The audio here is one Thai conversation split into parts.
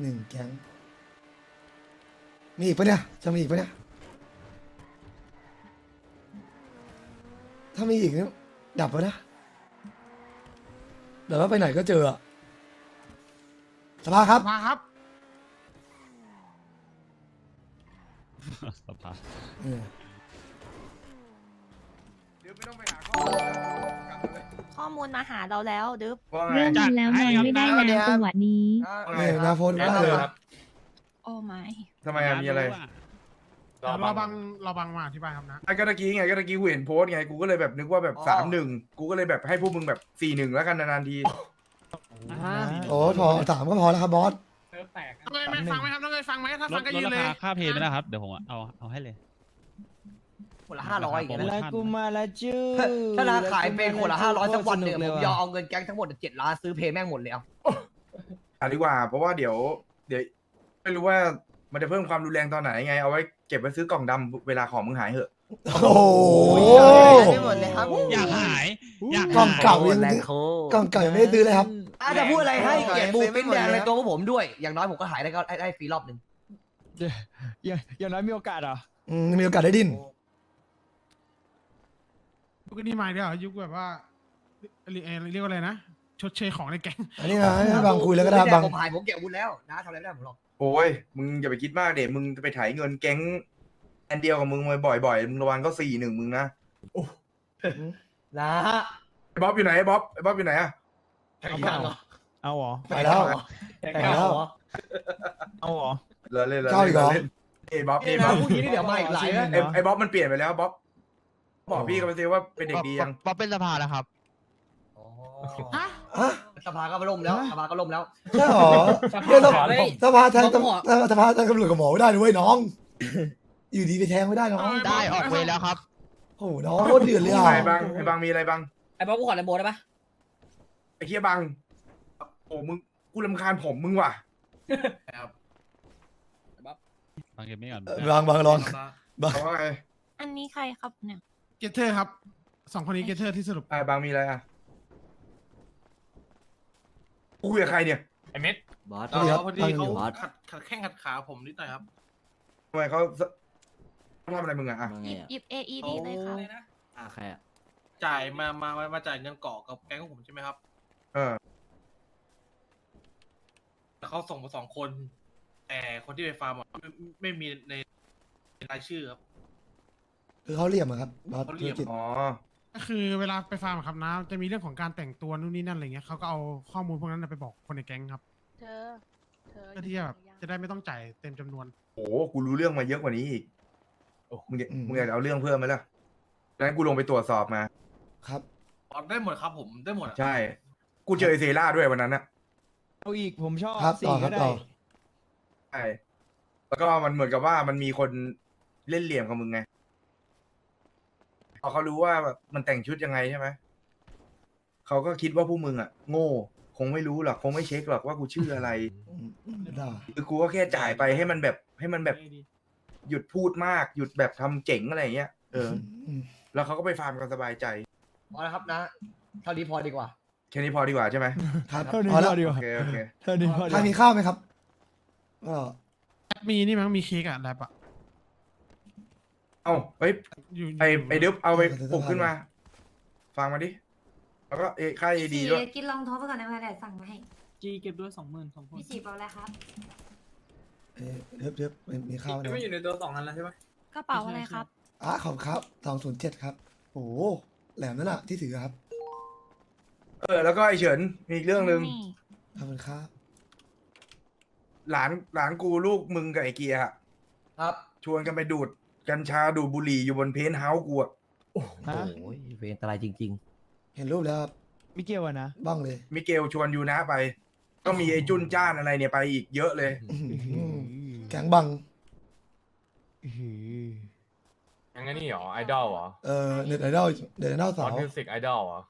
หนึ่งแก๊งมีอีกปะเนี่ย จะมีอีกปะเนี่ย ถ้ามีอีกเนี่ยดับปะนะเดี๋ยวว่าไปไหนก็เจออะสภาครับ มาครับ สภา เออ เดี๋ยวไม่ต้องไปหาข้อมูลกลับมาเลย ข้อมูลมาหาเราแล้วดึบว่าไงเริ่มกินแล้วนอนไม่ได้นะจังหวะนี้ ว่าเอไงอนาโพสได้เลยครับโอ้ไม่ทำไมอะมีอะไรเดี๋ยวเราบังเราบังมาอธิบายครับนะ ไอ้ก็ตะกี้ไงก็ตะกี้กูเห็นโพสต์ไงกูก็เลยแบบนึกว่าแบบสามหนึ่งกูก็เลยแบบให้พวกมึงแบบสี่หนึ่งแล้วกันนานๆทีโอ้พอสามก็พอแล้วครับบอส น้องเอ๋ยไม่ฟังไหมครับน้องเอ๋ยฟังไหมถ้าลฟัดงก็ลยืดนราเลยคาค่าเพลย์ไปนะครับ เดี๋ยวผมเอาเอาให้เลย คนละห้าร้อยอย่างเงี้ยโปรโมนะชั่นกูมาละจู้ถ้าราขายเป็นคนละห้าร้อยสักวันหนึ่งเลผยมว่ะยอมเอาเงินแก๊งทั้งหมดเจ็ดล้านซื้อเพย์แม่งหมดเลยเอาอะดีกว่า เพราะว่าเดี๋ยว เดี๋ยวไม่รู้ว่ามันจะเพิ่มความรุนแรงตอนไหนไง เอาไว้เก็บไว้ซื้อกล่องดำเวลาของมึงหายเหอะ โอ้โหได้หมดเลยครับอยากหาย อยากกล่องหายเก่ายังแรงซื้อโคกล่องเก่ายังไม่ได้ซื้อเลยครับ อาจจะพูดอะไรให้เกียรติบูปิ้นแดงในตัวพวกผมด้วย อย่างน้อยผมก็หายได้ก็ได้ฟรีรอบหนึ่งอย่างอย่างน้อยมีโอกาสเหรอ อืมมีโอกาสได้ดิ้น ยุคนี้มาเดียวยุคแบบว่าเรียกเรียกว่าอะไรนะชดเชยของในแก๊งอันนี้นะให้บางคุยแล้วก็ได้ปิ้นแงบางผมหายผมเก็บอาวุธแล้วนะทำอะไรไม่ได้ผมหรอกโอ้ย มึงอย่าไปคิดมากเด็มึงจะไปถ่ายเงินแก๊งอันเดียวกับมึงบ่อยๆ มึงระวังก็สี่หนึ่งมึงนะนะไอ้บ๊อบอยู่ไหนไอ้บ๊อบไอ้บ๊อบอยู่ไหนอะเอาเหรอ ไปแล้วไปแล้วเอาเหรอ เหลือเล่นเหลือเก้าอีกเหรอเล่นไอ้บ๊อบนี่ไอ้นะบ๊อบพรุ่งนี้นี่เดี๋ยวมาอีกหลายนะ ไอ้ไอ้บ๊อบมันเปลี่ยนไปแล้วบ๊อบ บอกพี่กันไปสิว่าเป็นเด็กดียังป๊อปเป็นสภาแล้วครับ ฮะฮะสภาก็ล่มแล้วสภาก็ล่มแล้ว ใช่หรอเนี่ยสภาสภาแทงตำสภาแทงตำรวจกับหมอไม่ได้ด้วยน้อง อยู่ดีไปแทงไม่ได้น้อง ได้ออกเวรแล้วครับ โอ้โหน้องโคตรเดือดเลยอะไอ้บังไอ้บังมีอะไรบังไอ้บ๊อบกูขอแลมโบได้ปะไอ้เคียบังโอ้มึงกูรำคาญผมมึงว่ะฟังเกมไม่ก่อนเออบางบางลองบางเขาว่าไงอันนี้ใครครับเนี่ย เกตเทอร์ครับสองคนนี้เกตเทอร์ที่สรุปไอ้บังมีอะไรอะกูคุยกับใครเนี่ยไอเม็ดบอสพอดีครับพอดีตั้งอเขายู่ขัดขัดแข้งขัดขาผมนิดหน่อยครับทำไมเขาเขาทำอะไรมึงอะอะหยิบหยิบ AED เลยครับอ่าใครอะจ่ายมามามามาจ่ายเงินเกาะกับแก๊งของผมใช่ไหมครับเออแต่เขาส่งมาสองคน แต่คนที่ไปฟาร์มอะไม่ไม่มีในรายชื่อครับ คือเขาเหลี่ยมอะครับบอสเขาธุเหลี่รยมกิจอ๋อก็คือเวลาไปฟาร์มอะครับนะจะมีเรื่องของการแต่งตัวนู่นนี่นั่นอะไรเงี้ยเขาก็เอาข้อมูลพวกนั้นนะไปบอกคนในแก๊งครับเธอ เธอเพื่อที่จะแบบจะได้ไม่ต้องจ่ายเต็มจำนวน โอ้โหกูรู้เรื่องมาเยอะกว่านี้อีกมึงอยากมึงอยากเอาเรื่องเพิ่มไหมล่ะงั้นกูลงไปตรวจสอบมา ครับอ๋อได้หมดครับผมได้หมดอะใช่ กูเจอไอเซล่าด้วยวันนั้นน่ะเอาอีกผมชอบครับสี่ต่อครัก็บได้ต่อ ใช่แล้วก็มันเหมือนกับว่ามันมีคนเล่นเหลี่ยมกับมึงไง พอเขารู้ว่าแบบมันแต่งชุดยังไงใช่ไหมเขาก็คิดว่าพวกมึงอะ โง่ คงไม่รู้หรอกคงไม่เช็คหรอกว่ากูชื่ออะไรได้คือกูก็แค่จ่ายไปให้มันแบบให้มันแบบหยุดพูดมากหยุดแบบทำเจ๋งอะไรอย่างเงี้ยเออ แล้วเขาก็ไปฟาร์มกันสบายใจ พอแล้วครับนะเท่านี้พอดีกว่า แค่นี้พอดีกว่าใช่ไหมครับเท่านี้พอแล้วพอดีกโอว่าเคโอเค เท่านี้พอดีทานมีข้าวไหมครับก็มีนี่มั้งมีเค้กอะแรปอะ เอ้าเฮ้ยอยู่ไอไอดึบเอาไปปลุกขึ้นมา ฟังมาดิ แล้วก็เอค่าเอดีด้วย กินลองท็อปไปก่อนนะเพื่อนเดี๋ยวสั่งมาให้จีเก็บด้วยสองหมื่นสองคนพี่ฉีบเอาอะไรครับ เอ๊ะเดี๋ยวเดี๋ยวมีข้าวนะไม่อยู่ในตัวสองนั้นแล้วใช่ไหมกระเป๋าอะไรครับ อะขอบคุณครับสองศูนย์เจ็ดครับ โอ้โหแหลมนั่นน่ะที่ถือครับ เออ แล้วก็ไอเฉินมีอีกเรื่องหนึ่งนี่ขอบคุณครับ หลานหลานกูลูกมึงกับไอเกียร์อะครับ ชวนกันไปดูด กัญชาดูดบุหรี่อยู่บนเพนท์เฮาส์กูอะฮะโอ้ยเวรอันตรายจริง เห็นรูปแล้วครับมิเกลอะนะบ้างเลย มิเกลชวนยูนะไป ก็มีไอจุนจ้านอะไรเนี่ยไปอีกเยอะเลยอื้อหือแก๊งบัง อื้อหือยังไงนี่หรอไอดอลเหรอเอ่อเน็ตไอดอลเน็ตไอดอลสสาอนวมิวสิกไอดอลเหรอ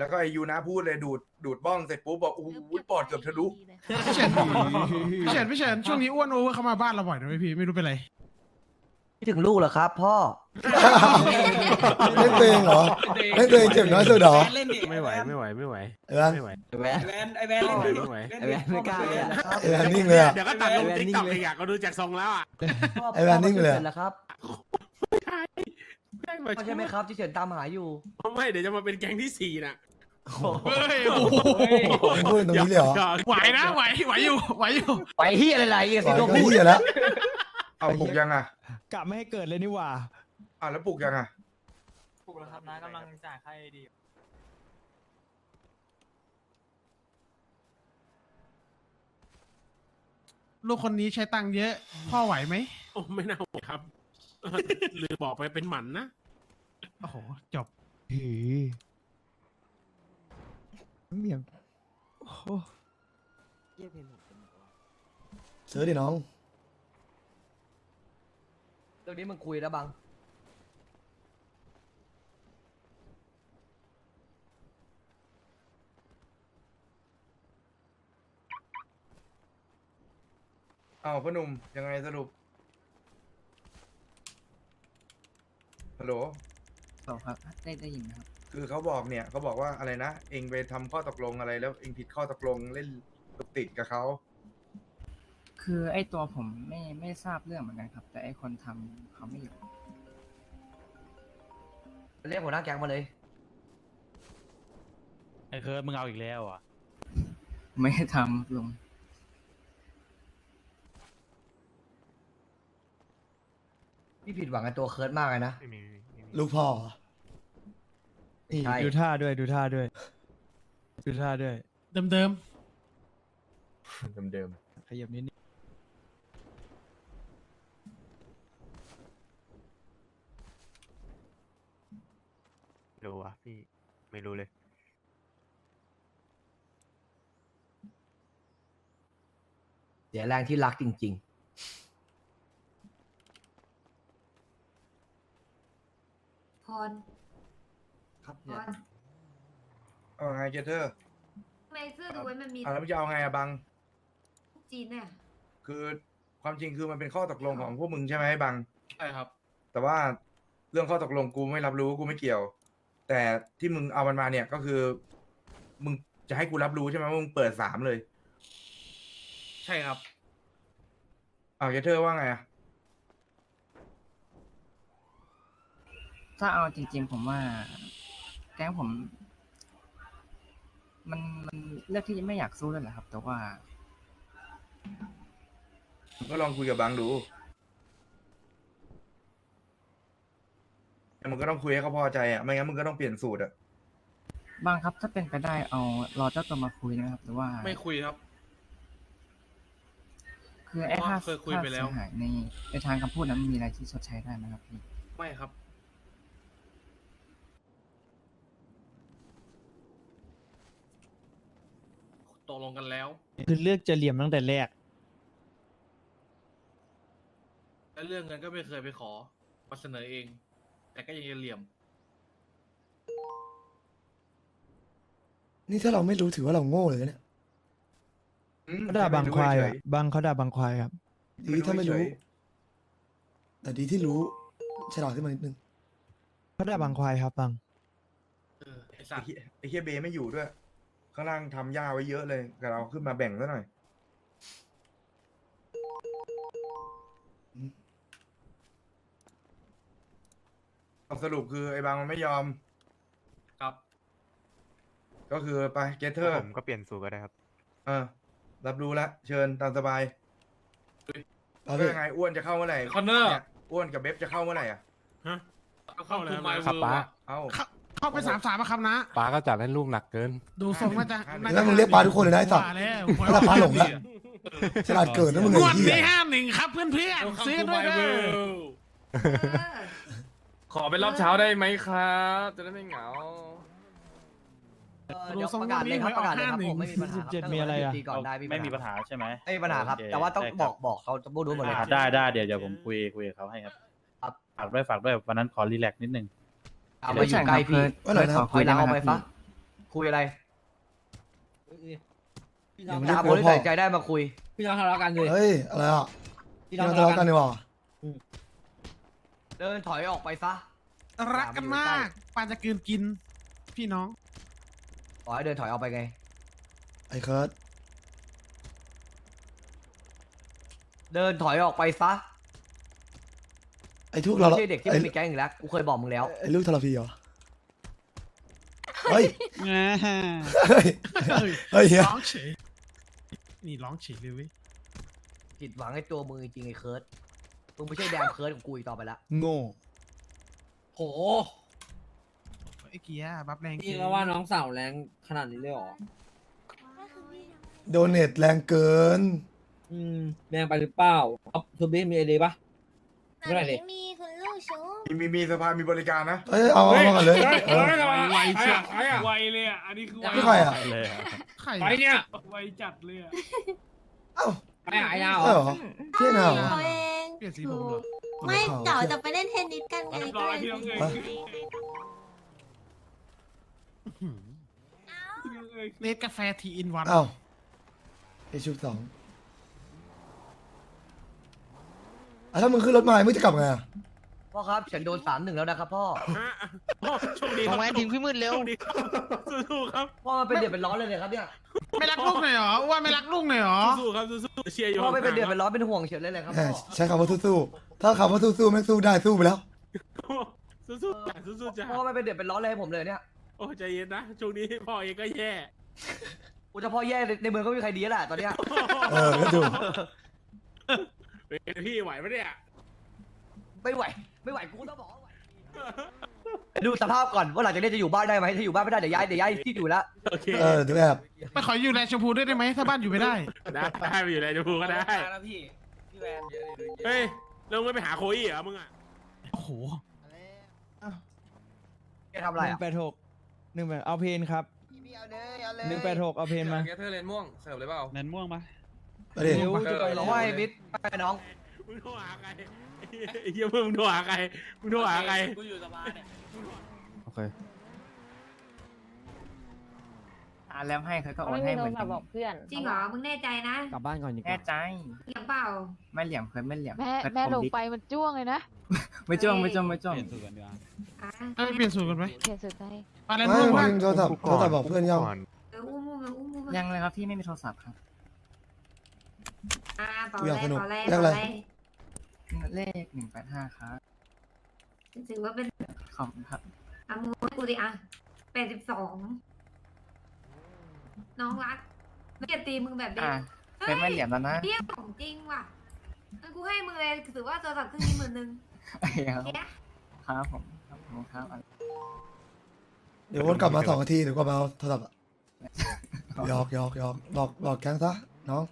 แล้วก็ไอยูนะพูดเลยดูดดูดบ้องเสร็จปุ๊บบอกอู้หูปอดเกือบทะลุ พี่เฉินพี่เฉินพี่เฉินช่วงนี้อ้วนโอเวอร์เข้ามาบ้านเราบ่อยนะเว้ยพี่ไม่รู้เป็นไร คิดถึงลูกเหรอครับ พ่อ เล่นตัวเองเหรอ เล่นตัวเองเจ็บน้อยสุดเหรอเล่นดิไม่ไหวไม่ไหวไม่ไหวไอ้แวนไม่ไหวแวนไอแวนไอแวนเล่นดิไม่ไหวไอ้แวนไม่กล้าเลยนะครับไอ้แวนนิ่งเลยอะ เดี๋ยวก็ตัดลงติ๊กต็อกอีกอะก็ดูจากทรงแล้วอะพ่อไอ้แวนนิ่งเลยพ่อมาแล้วครับไม่ไหวพ่อใช่ไหมครับที่เฉินตามหาอยู่ไม่เดี๋ยวจะมาเป็นแก๊งที่สี่น่ะเฮ้ยโอ้โหมึงพูดตรงนี้เลยเหรอไหวนะไหวไหวอยู่ไหวอยู่ ไปเฮียอะไรๆอีกไหวสิก็ตัวพูดเหี้ยแล้ว เอาปลุกยังอะกะไม่ให้เกิดเลยนี่หว่า อะแล้วปลุกยังอะถูกแล้วครับนะกำลังจ่ายค่าดีลูกคนนี้ใช้ตังค์เยอะ พ่อไหวไหมโอ้ไม่น่าไหวครับ หรือบอกไปเป็นหมันนะ โอ้โห จบเฮ้ยเหมียงโอ้โหซื้อดิน้อง เรื่องนี้มึงคุยแล้วบังเอาพ่อหนุ่มยังไงสรุปฮัลโหลครับได้ได้ยินนะครับ คือเขาบอกเนี่ยเขาบอกว่าอะไรนะ เองไปทำข้อตกลงอะไรแล้วเองผิดข้อตกลงเล่นตุกติดกับเขา คือไอตัวผมไม่ไม่ทราบเรื่องเหมือนกันครับ แต่ไอคนทำเขาไม่อยู่เรียกหัวหน้าแก๊งมาเลย ไอ้เคิร์ดมึงเอาอีกแล้วอะไม่ได้ทำลุงพี่ผิดหวังในตัวเคิร์ดมากเลยนะ ไม่มีไม่มีลูกพ่อเหรอนี่ใช่ ดูท่าด้วยดูท่าด้วย ดูท่าด้วย เดิมเดิม เดิมขยับนิดนึง วะพี่ไม่รู้เลย เสียแรงที่รักจริง พรๆครับพรเอาไงเจเธอร์ทำไมเสื้อดูไว้มันมีอะแล้วมึงจะเอาไงอะบัง จีนเนี่ยคือความจริงคือมันเป็นข้อตกลงของพวกมึงใช่ไหมบัง ใช่ครับ แต่ว่าเรื่องข้อตกลงกูไม่รับรู้กูไม่เกี่ยว แต่ที่มึงเอามันมาเนี่ยก็คือ มึงจะให้กูรับรู้ใช่ไหมว่ามึงเปิดสามเลยใช่ครับเอาเจเธอร์ว่าไงอะถ้าเอาจริงๆ ผมว่า แก๊งผม มันมันเลือกที่จะไม่อยากสู้เลยแหละครับ แต่ว่ามึงก็ลองคุยกับบังดูแต่ มึงก็ต้องคุยให้เขาพอใจอะไม่งั้นมึงก็ต้องเปลี่ยนสูตรอะบางครับถ้าเป็นไปได้เอารอเจ้าตัวมาคุยนะครับหรือว่าไม่คุยครับ คือไอ้ค่าเคยคุยไปแล้ว ค่าเสีหายในในทางคำพูดนั้นมีอะไรที่ชดใช้ได้ไหมครับพี่ ไม่ครับ ตกลงกันแล้ว คือเลือกจะเหลี่ยมตั้งแต่แรก และเรื่องเงินก็ไม่เคยไปขอมาเสนอเอง แต่ก็ยังจะเหลี่ยม นี่ถ้าเราไม่รู้ถือว่าเราโง่เลยนะเนี่ยอืมเขาด่าบางควายเฉอะยบางเขาด่าบางควายครับ ดีถ้าไม่รู้เฉยแต่ดีที่รู้ฉลาดขึ้นมานิดนึงเขาด่าบางควายครับบาง เออไอไอ้สัตว์เหี้ยไอ้เฮียเบไม่อยู่ด้วย ข้างล่างทำหญ้าไว้เยอะเลยแต่เราขึ้นมาแบ่งซะหน่อย สรุปคือไอ้บางมันไม่ยอม ครับ ก็คือไปเกเทอร์ ผมก็เปลี่ยนสูตรก็ได้ครับ เออ รับรู้แล้วเชิญตามสบายเอาก็พี่ยังไงอ้วนจะเข้าเมื่อไหร่คอนเนอร์ ยอ้วนกับเบฟจะเข้าเมื่อไหร่อะ ฮะ เข้าแล้วเข้าแล้วครับป้าเอ้า เข้าเข้าไปสามสามอะครับนะ ป้าก็จัดให้ลูกหนักเกิน ดูทรงน่าจะน่าแล้จะวมึงเรียกปลาทุกคนเลยนะไอ้สัตว์ ว่าแล้วถ้าปลาหลงละฉลาดเกิดนะมึงงไอ้วดเหี้ย นี้ห้าหนึ่งครับเพื่อนเพื่อนๆซื้อด้วยเด้อเออ ขอเป็นรอบเช้าได้ไหมครับ จะได้ไม่เหงา เออเดี๋ยวประกาศเลยครับประกาศเลยครับผมไม่มีปัญหาครับ17มีอะไรอะ ตีก่อนได้ไม่มีปัญหาใช่ไหมไม่มีปัญหาครับโอเแต่ว่าต้องได้ครับบอกบอกเขาจะพูดรู้หมดเลยครับได้ได้เดี๋ยวเดี๋ยวผมคุยคุยกับเขาให้ครับครับ ฝากด้วยฝากด้วยวันนั้นขอรีแลกซ์นิดนึง เอามาอยู่ใกล้พี่ว่าไหนนะครับถอยหลังออกไปซะคุยอะไรยังไม่ได้ถ้ากลัควนที่พ่อตัดสินใจได้มาคุย พี่น้องทะเลาะกันเลยเฮ้ย อะไรอะพี่พี่น้องเราทะเลาะกันดีกว่า เดินถอยออกไปซะ รักกันมากปานจะกลืนกิน พี่น้อง ขอให้เดินถอยออกไปไง ไอ้เคิร์ดเดินถอยออกไปซะไอ้ทุกเราไม่ใช่เด็กที่ไอ้ไม่มีแก๊งอยู่แล้ว กูเคยบอกมึงแล้ว ไอ้ลูกทรพีเหรอ เฮ้ยแหมเฮ้ย เฮ้ยเฮียร้องเฉย นี่ร้องเฉยเลยเว้ยผิดหวังในตัวมึงจริงๆไอ้เคิร์ด มึงไม่ใช่แดมเคิร์ดของกูอีกต่อไปละโง่ โหไอ้เกียร์บัฟแรงนี่ก็ว่าน้องสาวแรงขนาดนี้เลยเหรอ โดเนทแรงเกิน อืมแรงไปหรือเปล่าอ๊อฟทูบี้มีไอเดียปะไม่เป็นไรดิมีคุณลูกชูมีมีมีสภามีบริการนะเอ้ยเอาเอามาก่อนเลยเออ ไวเชียไวเลยอะ อันนี้คือไวนี่ใครอะเลยอะไข่ไปเนี่ยไวจัดเลยอะเอ้า ไปหายดาวใช่เหรอเที่ยงเหรอตัวเอง เปลี่ยนสีผมเหรอ ไม่เดี๋ยวจะไปเล่นเทนนิสกันไงเรียบก็ร้อยเลยที่น้องเอ๋ยไปหืมเนตกาแฟทีอินวันเอ้าไอชุบสองอะถ้ามึงขึ้นรถมามึงจะกลับไงอะ พ่อครับฉันโดนสามหนึ่งแล้วนะครับพ่อโชคดีครับแหวนทิ้งพี่มืดเร็วโชคดีครับสู้ๆครับพ่อมันเป็นเดือดเป็นร้อนเลยเลยครับเนี่ยไม่รักลูกหน่อยเหรออ้ว่าไม่รักลูกหน่อยเหรอ สู้ๆครับสู้ๆเชียร์อยู่พ่อไม่เป็นเดือดห่างๆเป็นร้อนเป็นห่วงเฉยเลยเลยครับแหมพ่อใช้คำว่าสู้ๆถ้าคำว่าสู้ๆไม่สู้ได้สู้ไปแล้ว สู้ๆจ้ะสู้ๆจ้ะพ่อไม่เป็นเดือดเป็นร้อนเลยให้ผมเลยเนี่ยโอ้ใจเย็นนะช่วงนี้พ่อเองก็แย่กูจะพ่อแย่ในในเมืองก็ไม่มีใครดีแล้วแหละตอนเนี้ยเออก็ถูกเป็นพี่ไหวปะเนี่ย ไม่ไหว ไม่ไหวกูต้องบอกว่าไหวดูสภาพก่อนว่าหลังจากนี้จะอยู่บ้านได้ไหมถ้าอยู่บ้านไม่ได้เดี๋ยวย้ายเดี๋ยวย้ายที่อยู่แล้วโอเคเออดูแอบไปขออยู่แลนด์ชมพูด้วยได้ไหมถ้าบ้านอยู่ไม่ได้ ได้ได้ไปอยู่ในจมูกก็ได้ แล้วพี่พี่แวนเฮ้ยเราไม่ไปหาโคอี้เหรอมึงอะ โอ้โหแกทำอะไรหนึ่อะงแปดหกหนึ่งแปดเอาเพนครับหนึ่งแปดหกเอาเพนมาแกเธอเลนม่วง เสิร์ฟเลยเปล่าแนนม่วงปะไปดิเร็วจะไปร้แล้องวไห้มิดไปน้อง มึงโทรหาใคร ไอ้เหี้ยมึงโทรหาใครมึงโทรหาใครกูอยู่สบายเนี่ยโอเคอ่าแล้วให้เขาก็โอนให้เหมือนกันบอกเพื่อนจริงเหรอ มึงแน่ใจนะ กลับบ้านก่อนดีกแน่ว่าใจ เหลี่ยมเปล่า ไม่เหลี่ยมเคยไม่เหลี่ยมแม่เคยแม่ผมลงดิไปมันจ้วงเลยนะไม่จ้องไม่จ้องไม่จ้องเปลี่ยนสูตรกันดีกว่าอะเอ้ยเปลี่ยนสูตรกันไหมเขียนสุดใจมาแลนด์ไม่ม่วงมึว่างโทรศัพท์โทรศัพท์บอกเพื่อนยังเอออุ้มอุ้มอุ้มอุ้มยังเลยครับพี่ไม่มีโทรศัพท์ครับ อ่าเปล่ากูแรอยากกสนุกเปล่าแรกเรียกเปอะไรล่าแรก เลขหนึ่งแปดห้าครับถือว่าเป็นขอบคุณครับอะมูกูดิอะแปดสิบสองน้องรักไม่เกลียดตีมึงแบบนี้อ่าเคยไม่เหลี่ยมแล้วนะเที่ยของจริงว่ะงั้นกูให้มึงเลยถือว่าโทรศัพท์เครื่องนี้หมื่นหนึ่งโอเคครับเนี้ยครับผมครับผมครับเดี๋ยววนกลับมาสองนาทีเดี๋ยวก็มาเอาโทรศัพท์อะหยอกหยอกหยอกบอกบอกแก๊งซะน้อง